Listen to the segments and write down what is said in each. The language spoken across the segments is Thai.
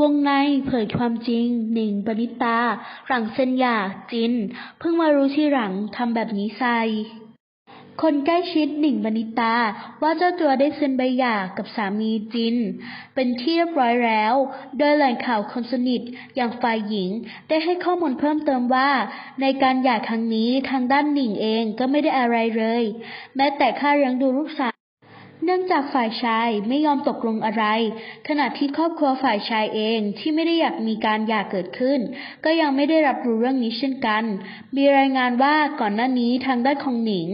วงในเผยความจริง หนิงปณิตา หลังเซนหยาจิน เพิ่งมารู้ทีหลังทำแบบนี้ใส่คนใกล้ชิดหนิงปณิตา ว่าเจ้าตัวได้เซ็นใบหย่ากับสามีจิน เป็นที่เรียบร้อยแล้ว โดยแหล่งข่าวคนสนิทอย่างฝ่ายหญิง ได้ให้ข้อมูลเพิ่มเติมว่า ในการหย่าครั้งนี้ทางด้านหนิงเองก็ไม่ได้อะไรเลย แม้แต่ค่าเลี้ยงดูลูกสาว เนื่องจากฝ่ายชายไม่ยอมตกลงอะไร ขณะที่ครอบครัวฝ่ายชายเองที่ไม่ได้อยากมีการหย่าเกิดขึ้น ก็ยังไม่ได้รับรู้เรื่องนี้เช่นกัน มีรายงานว่าก่อนหน้านี้ทางด้านของหนิง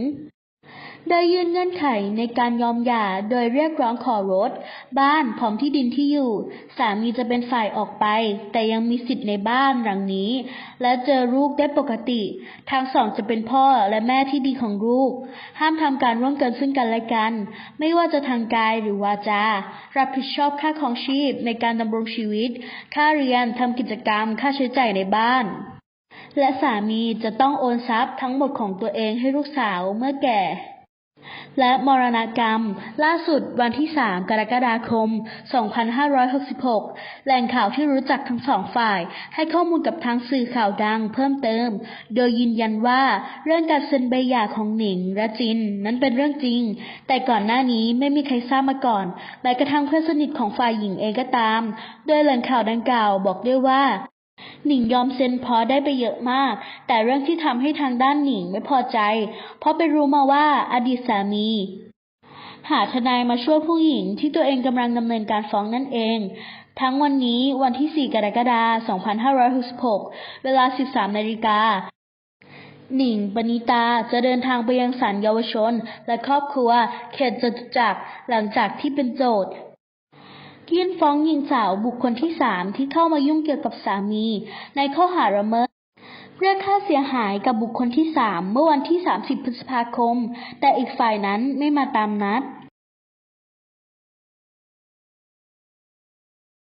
ได้ยื่นเงื่อนไขในการยอมหย่าโดยเรียกร้องขอรถ บ้านพร้อมที่ดินที่อยู่ สามีจะเป็นฝ่ายออกไป แต่ยังมีสิทธิ์ในบ้านหลังนี้ และเจอลูกได้ปกติ ทั้งสองจะเป็นพ่อและแม่ที่ดีของลูก ห้ามทำการร่วมกันซึ่งกันและกัน ไม่ว่าจะทางกายหรือวาจา รับผิดชอบค่าของชีพในการดำรงชีวิต ค่าเรียนทำกิจกรรม ค่าใช้จ่ายในบ้านและสามีจะต้องโอนทรัพย์ทั้งหมดของตัวเองให้ลูกสาวเมื่อแก่ และมรณกรรม ล่าสุดวันที่ 3 กรกฎาคม 2566 แหล่งข่าวที่รู้จักทั้งสองฝ่าย ให้ข้อมูลกับทางสื่อข่าวดังเพิ่มเติม โดยยืนยันว่าเรื่องการเซ็นใบหย่าของหนิงและจินนั้นเป็นเรื่องจริง แต่ก่อนหน้านี้ไม่มีใครทราบมาก่อนแม้กระทั่งเพื่อนสนิทของฝ่ายหญิงเองก็ตาม โดยแหล่งข่าวดังกล่าวบอกด้วยว่า หนิงยอมเซ็นเพราะได้ไปเยอะมาก แต่เรื่องที่ทำให้ทางด้านหนิงไม่พอใจ เพราะไปรู้มาว่าอดีตสามี หาทนายมาช่วยผู้หญิงที่ตัวเองกำลังดำเนินการฟ้องนั่นเอง ทั้งวันนี้วันที่ 4 กรกฎาคม 2566 เวลา 13 นาฬิกาหนิงปณิตาจะเดินทางไปยังศาลเยาวชน และครอบครัว เขตจตุจักรหลังจากที่เป็นโจทย์ ยื่นฟ้องหญิงสาวบุคคลที่สามที่เข้ามายุ่งเกี่ยวกับสามี ในข้อหาละเมิดเรียกค่าเสียหายกับบุคคลที่สามเมื่อวันที่ 30 พฤษภาคม แต่อีกฝ่ายนั้นไม่มาตามนัด